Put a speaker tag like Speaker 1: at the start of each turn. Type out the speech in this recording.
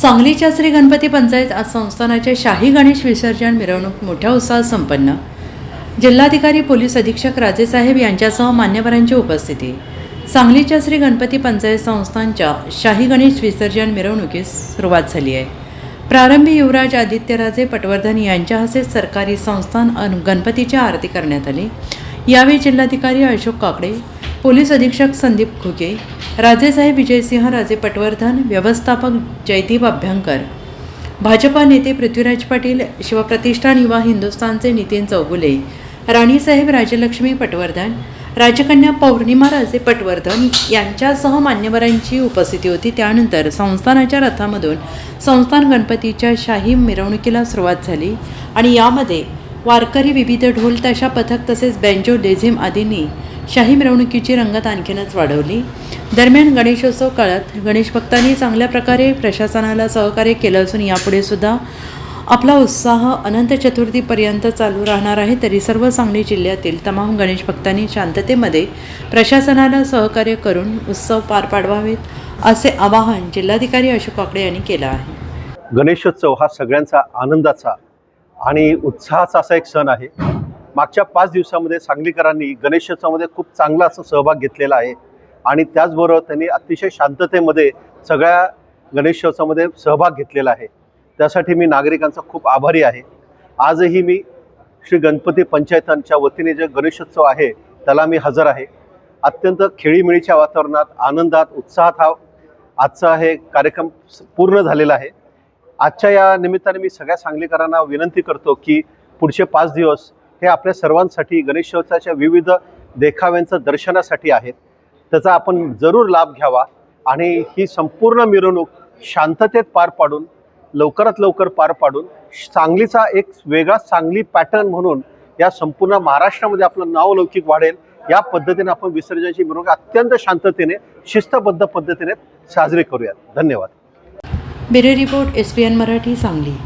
Speaker 1: सांगलीच्या श्री गणपती पंचायत आज संस्थानाचे शाही गणेश विसर्जन मिरवणूक मोठ्या उत्साहात संपन्न. जिल्हाधिकारी पोलीस अधीक्षक राजेसाहेब यांच्यासह मान्यवरांची उपस्थिती. सांगलीच्या श्री गणपती पंचायत संस्थांच्या शाही गणेश विसर्जन मिरवणुकीस सुरुवात झाली आहे. प्रारंभी युवराज आदित्यराजे पटवर्धन यांच्या हस्ते सरकारी संस्थान अन गणपतीची आरती करण्यात आली. यावेळी जिल्हाधिकारी अशोक काकडे पोलीस अधीक्षक संदीप खुके राजेसाहेब विजयसिंह राजे पटवर्धन व्यवस्थापक जयदीप अभ्यंकर. भाजपा नेते पृथ्वीराज पाटील शिवप्रतिष्ठान युवा हिंदुस्थानचे नितीन चौगुले राणीसाहेब राजलक्ष्मी पटवर्धन राजकन्या पौर्णिमा राजे पटवर्धन यांच्यासह मान्यवरांची उपस्थिती होती. त्यानंतर संस्थानाच्या रथामधून संस्थान गणपतीच्या शाही मिरवणुकीला सुरुवात झाली आणि यामध्ये वारकरी विविध ढोल तशा पथक तसेच बँजो डेझिम आदींनी शाही मिरवणुकीची रंगत आणखीनच वाढवली. दरम्यान गणेशोत्सव काळात गणेश भक्तांनी चांगल्या प्रकारे प्रशासनाला सहकार्य केलं असून यापुढे सुद्धा आपला उत्साह अनंत चतुर्थीपर्यंत चालू राहणार आहे. तरी सर्व सांगली जिल्ह्यातील तमाम गणेश भक्तांनी शांततेमध्ये प्रशासनाला सहकार्य करून उत्सव पार पाडवावेत असे आवाहन जिल्हाधिकारी अशोक काकडे यांनी केलं आहे.
Speaker 2: गणेशोत्सव हा सगळ्यांचा आनंदाचा आणि उत्साहाचा असा एक सण आहे. मागच्या पाच दिवसामध्ये सांगलीकरांनी गणेशोत्सवामध्ये खूप चांगला असा सहभाग घेतलेला आहे. आणि त्याचबरोबर त्यांनी अतिशय शांततेमध्ये सगळ्या गणेशोत्सवामध्ये सहभाग घेतलेला आहे. त्यासाठी मी नागरिकांचा खूप आभारी आहे. आजही मी श्री गणपती पंचायतांच्या वतीने जे गणेशोत्सव आहे त्याला मी हजर आहे. अत्यंत खेळीमेळीच्या वातावरणात आनंदात उत्साहात हा आजचा हे कार्यक्रम पूर्ण झालेला आहे. आजच्या या निमित्ताने मी सगळ्या सांगलीकरांना विनंती करतो की पुढचे पाच दिवस हे आपल्या सर्वांसाठी गणेशोत्सवाच्या विविध देखाव्यांचं दर्शनासाठी आहेत. त्याचा आपण जरूर लाभ घ्यावा आणि ही संपूर्ण मिरवणूक शांततेत पार पाडून लवकरात लवकर पार पाडून सांगलीचा एक वेगळा सांगली पॅटर्न म्हणून या संपूर्ण महाराष्ट्रामध्ये आपलं नाव लौकिक वाढेल या पद्धतीने आपण विसर्जनाची मिरवणूक अत्यंत शांततेने शिस्तबद्ध पद्धतीने साजरी करूयात. धन्यवाद.
Speaker 1: Bureau report S P N Marathi Sangli.